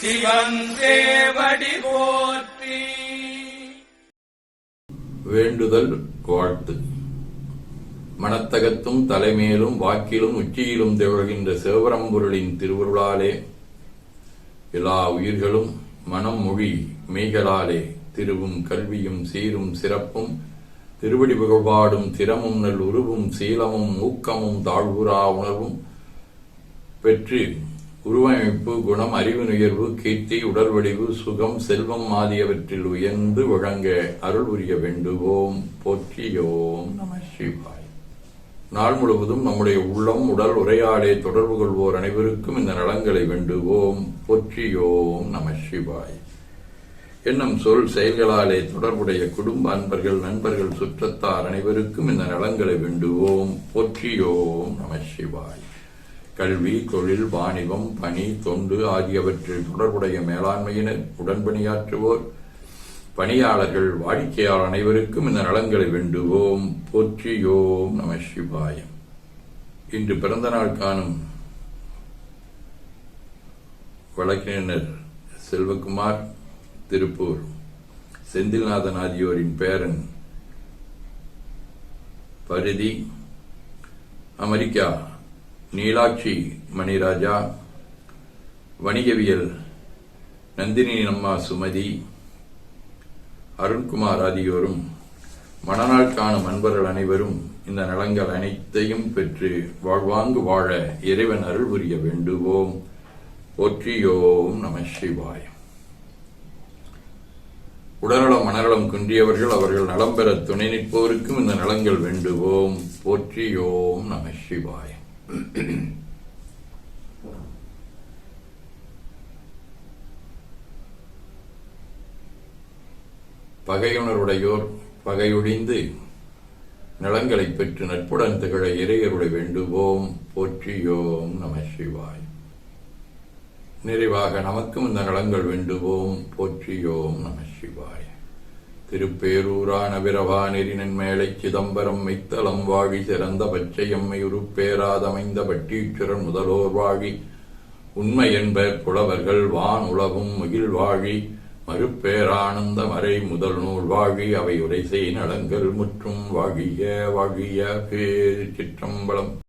சிவன் போற்றி. வேண்டுதல் வாழ்த்து. மனத்தகத்தும் தலைமேலும் வாக்கிலும் உச்சியிலும் திகழ்கின்ற சிவபரம்பொருளின் திருவருளாலே எல்லா உயிர்களும் மனம் மொழி மெய்களாலே திருவும் கல்வியும் சீரும் சிறப்பும் திருவடி புகழ்பாடும் திறமும் நல் உருவும் சீலமும் ஊக்கமும் தாழ்வுரா உணர்வும் பெற்று உருவமைப்பு குணம் அறிவு நுயர்வு கீர்த்தி உடல் வடிவு சுகம் செல்வம் ஆகியவற்றில் உயர்ந்து வழங்க அருள் புரிய வேண்டுவோம். போற்றியோம் நம சிவாய். நாள் முழுவதும் நம்முடைய உள்ளம் உடல் உரையாடே தொடர்பு கொள்வோர் அனைவருக்கும் இந்த நலங்களை வேண்டுவோம். போற்றியோம் நம சிவாய். என்னும் சொல் செயல்களாலே தொடர்புடைய குடும்ப அன்பர்கள் நண்பர்கள் சுற்றத்தார் அனைவருக்கும் இந்த நலங்களை வேண்டுவோம். போற்றியோம் நம சிவாய். கல்வி தொழில் வாணிபம் பணி தொண்டு ஆகியவற்றில் தொடர்புடைய மேலாண்மையினர் உடன்பணியாற்றுவோர். பணியாளர்கள் வாடிக்கையாளர் அனைவருக்கும் இந்த நலன்களை வேண்டுவோம். போற்றியோம் நம சிவாயம் இன்று பிறந்த நாள் காணும் வழக்கினர் செல்வகுமார் திருப்பூர். செந்தில்நாதன் ஆகியோரின் பேரன் பரிதி அமெரிக்கா. நீலாட்சி மணிராஜா வணிகவியல் நந்தினி அம்மா சுமதி அருண்குமார் ஆகியோரும் மணநாள் காணும் அன்பர்கள் அனைவரும் இந்த நலங்கள் அனைத்தையும் பெற்று வாழ்வாங்கு வாழ இறைவன் அருள் புரிய வேண்டுவோம். போற்றியோம் நம சிவாய். உடல்நலம் மனநலம் குன்றியவர்கள் அவர்கள் நலம் பெற துணை நிற்போருக்கும் இந்த நலங்கள் வேண்டுவோம். போற்றியோம் நம சிவாயம் பகையுணருடையோர் பகையொழிந்து நலங்களைப் பெற்று நட்புடன் திகழ இறையருடைய வேண்டுவோம். போற்றியோம் நம சிவாய். நிறைவாக நமக்கும் இந்த நலங்கள் வேண்டுவோம். போற்றியோம் நம சிவாய். திருப்பேரூரான விரவா நெறினன் மேலை சிதம்பரம் மைத்தலம் வாழி சிறந்த பச்சையம்மை உருப்பேராதமைந்த பட்டீச்சுரன் முதலோர் வாழி உண்மை என்பர் புலவர்கள் வான் உலகும் மகிழ் வாழி. மறுப்பேரானந்த மறை முதல் நூல் வாழி. அவை உரைசை நலங்கள் முற்றும் வாழிய வாழிய பேர் சிற்றம்பலம்.